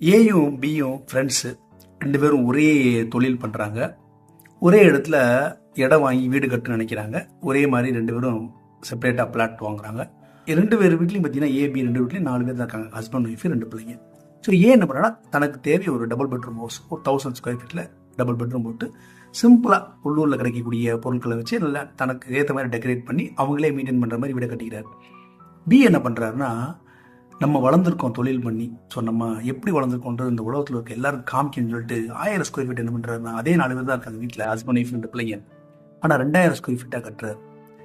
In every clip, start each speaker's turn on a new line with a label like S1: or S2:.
S1: ஏயும் பியும் ஃப்ரெண்ட்ஸு ரெண்டு பேரும் ஒரே தொழில் பண்ணுறாங்க ஒரே இடத்துல இடம் வாங்கி வீடு கட்டு நினைக்கிறாங்க. ஒரே மாதிரி ரெண்டு பேரும் செப்பரேட்டாக பிளாட் வாங்குறாங்க. ரெண்டு பேர் வீட்லையும் பார்த்தீங்கன்னா ஏபி ரெண்டு வீட்லையும் நாலு பேர் தான் இருக்காங்க. ஹஸ்பண்ட் ஒய்ஃபு ரெண்டு பிள்ளைங்க. ஸோ ஏன் என்ன பண்ணுறா தனக்கு தேவை ஒரு டபுள் பெட்ரூம் ஹவுஸ் ஒரு தௌசண்ட் ஸ்கொயர் ஃபீட்டில் டபுள் பெட்ரூம் போட்டு சிம்பிளாக உள்ளூரில் கிடைக்கக்கூடிய பொருட்களை வச்சு நல்லா தனக்கு ஏற்ற மாதிரி டெக்கரேட் பண்ணி அவங்களே மெயின்டைன் பண்ணுற மாதிரி வீடை கட்டிக்கிறார். பி என்ன பண்ணுறாருன்னா நம்ம வளர்ந்துருக்கோம் தொழில் பண்ணி. ஸோ நம்ம எப்படி வளர்ந்துருக்கோன்றது இந்த உலகத்தில் இருக்க எல்லாரும் காமிக்கணும்னு சொல்லிட்டு ஆயிரம் ஸ்கொயர் ஃபீட் என்ன பண்ணுறாருன்னா அதே நாலு பேர் தான் இருக்காங்க வீட்டில் ஹஸ்பண்ட் ஒய்ஃப் ரெண்டு பிள்ளைங்க. ஆனால் ரெண்டாயிரம் ஸ்கொயர் ஃபீட்டாக கட்டுறாரு.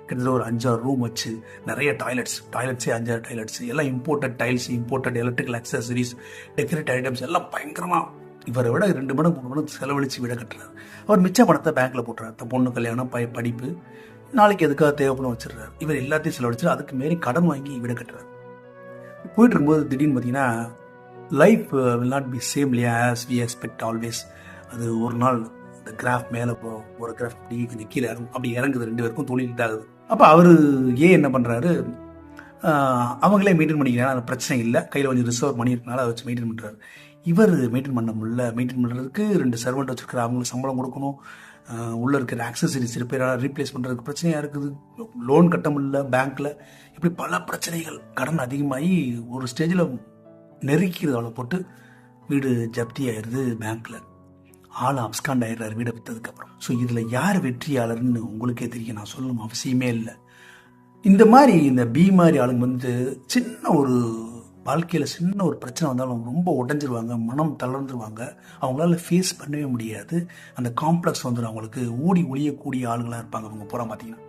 S1: கிட்டத்தட்ட ஒரு அஞ்சாறு ரூம் வச்சு நிறைய டாய்லெட்ஸ் டாய்லெட்ஸே அஞ்சாறு டாய்லெட்ஸ் எல்லாம் imported tiles imported electrical accessories decorate items எல்லாம் பயங்கரமாக இவரை விட ரெண்டு மடம் மூணு மடம் செலவழித்து விட கட்டுறாரு. அவர் மிச்ச பணத்தை பேங்க்கில் போட்டுறாரு. அந்த பொண்ணு கல்யாணம் படிப்பு. நாளைக்கு எதுக்காக தேவைப்படும் வச்சிடுறாரு. இவர் எல்லாத்தையும் செலவழிச்சு அதுக்கு மாரி கடன் வாங்கி வீட கட்டுறாரு. போயிட்டு இருக்கும்போது திடீர்னு பார்த்தீங்கன்னா life will not be same Leah as we expect always அது ஒரு நாள் இந்த கிராஃப் மேலே போகும் ஒரு கிராஃப் அப்படி கொஞ்சம் கீழே இறங்கும் அப்படி இறங்குது ரெண்டு பேருக்கும் தொழில் இதாகுது. அப்போ அவர் ஏன் என்ன பண்ணுறாரு அவங்களே மெயின்டைன் பண்ணிக்கிறாங்க. அந்த பிரச்சனை இல்லை. கையில் கொஞ்சம் ரிசர்வ் மணி இருக்கனால அதை வச்சு மெயின்டைன் பண்ணுறாரு இவர் மெயின்டைன் பண்ண முடியல. மெயின்டைன் பண்ணுறதுக்கு ரெண்டு சர்வெண்ட் வச்சுருக்கிற அவங்களுக்கு சம்பளம் கொடுக்கணும். உள்ளே இருக்கிற ஆக்சசரிஸ் ரிப்பேராக ரீப்ளேஸ் பண்ணுறதுக்கு பிரச்சனையாக இருக்குது. லோன் கட்ட முடியல பேங்க்கில் இப்படி பல பிரச்சனைகள் கடன் அதிகமாகி ஒரு ஸ்டேஜில் நெருக்கிறது அவளை போட்டு வீடு ஜப்தி ஆயிடுது பேங்க்கில் ஆள் அப்ஸ்காண்ட் ஆயிடுறாரு. வீடை விற்றதுக்கப்புறம் ஸோ இதில் யார் வெற்றியாளர்னு உங்களுக்கே தெரியும். நான் சொல்லணும் அவசியமே இல்லை. இந்த மாதிரி இந்த பி மாதிரி ஆளுங்க வந்து சின்ன ஒரு வாழ்க்கையில் சின்ன ஒரு பிரச்சனை வந்தாலும் ரொம்ப உடஞ்சிருவாங்க மனம் தளர்ந்துருவாங்க. அவங்களால ஃபேஸ் பண்ணவே முடியாது. அந்த காம்ப்ளெக்ஸ் வந்துடும் அவங்களுக்கு ஓடி ஒழியக்கூடிய ஆளுங்களாக இருப்பாங்க. அவங்க பூரா பார்த்தீங்கன்னா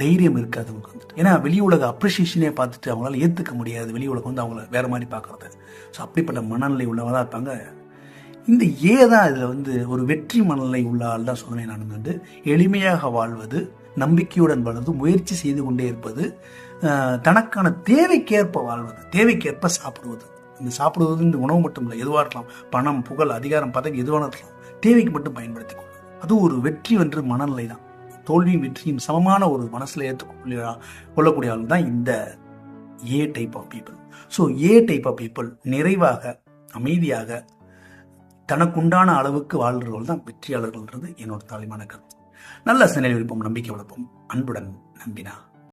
S1: தைரியம் இருக்காது அவங்களுக்கு வந்துட்டு. ஏன்னா வெளி உலக அப்ரிஷியேஷனே பார்த்துட்டு அவங்களால ஏற்றுக்க முடியாது. வெளி உலகம் வந்து அவங்கள வேறு மாதிரி பார்க்கறது. ஸோ அப்படிப்பட்ட மனநிலை உள்ளவங்க தான் இருப்பாங்க. இந்த ஏ தான் இதில் வந்து ஒரு வெற்றி மனநிலை உள்ள ஆள் தான் சொன்னேன் நான் வந்து எளிமையாக வாழ்வது நம்பிக்கையுடன் வளர்ந்து முயற்சி செய்து கொண்டே இருப்பது தனக்கான தேவைக்கேற்ப வாழ்வது தேவைக்கேற்ப சாப்பிடுவது. இந்த சாப்பிடுவது இந்த உணவு மட்டும் இல்லை எதுவாக இருக்கலாம் பணம் புகழ் அதிகாரம் பதவி எதுவாக இருக்கலாம் தேவைக்கு மட்டும் பயன்படுத்திக் கொள்வது. அது ஒரு வெற்றி வென்று மனநிலை தான். தோல்வியும் வெற்றியும் சமமான ஒரு மனசில் ஏற்றுக்கொள்ள கொள்ளக்கூடிய ஆள் தான் இந்த a type of people so a type of people நிறைவாக அமைதியாக தனக்குண்டான அளவுக்கு வாழ்றவர்கள் தான் வெற்றியாளர்கள்ன்றது என்னோட தலைமான கருத்து. நல்ல சிந்தனை விருப்பம் நம்பிக்கை வளர்ப்போம். அன்புடன் நம்பினா.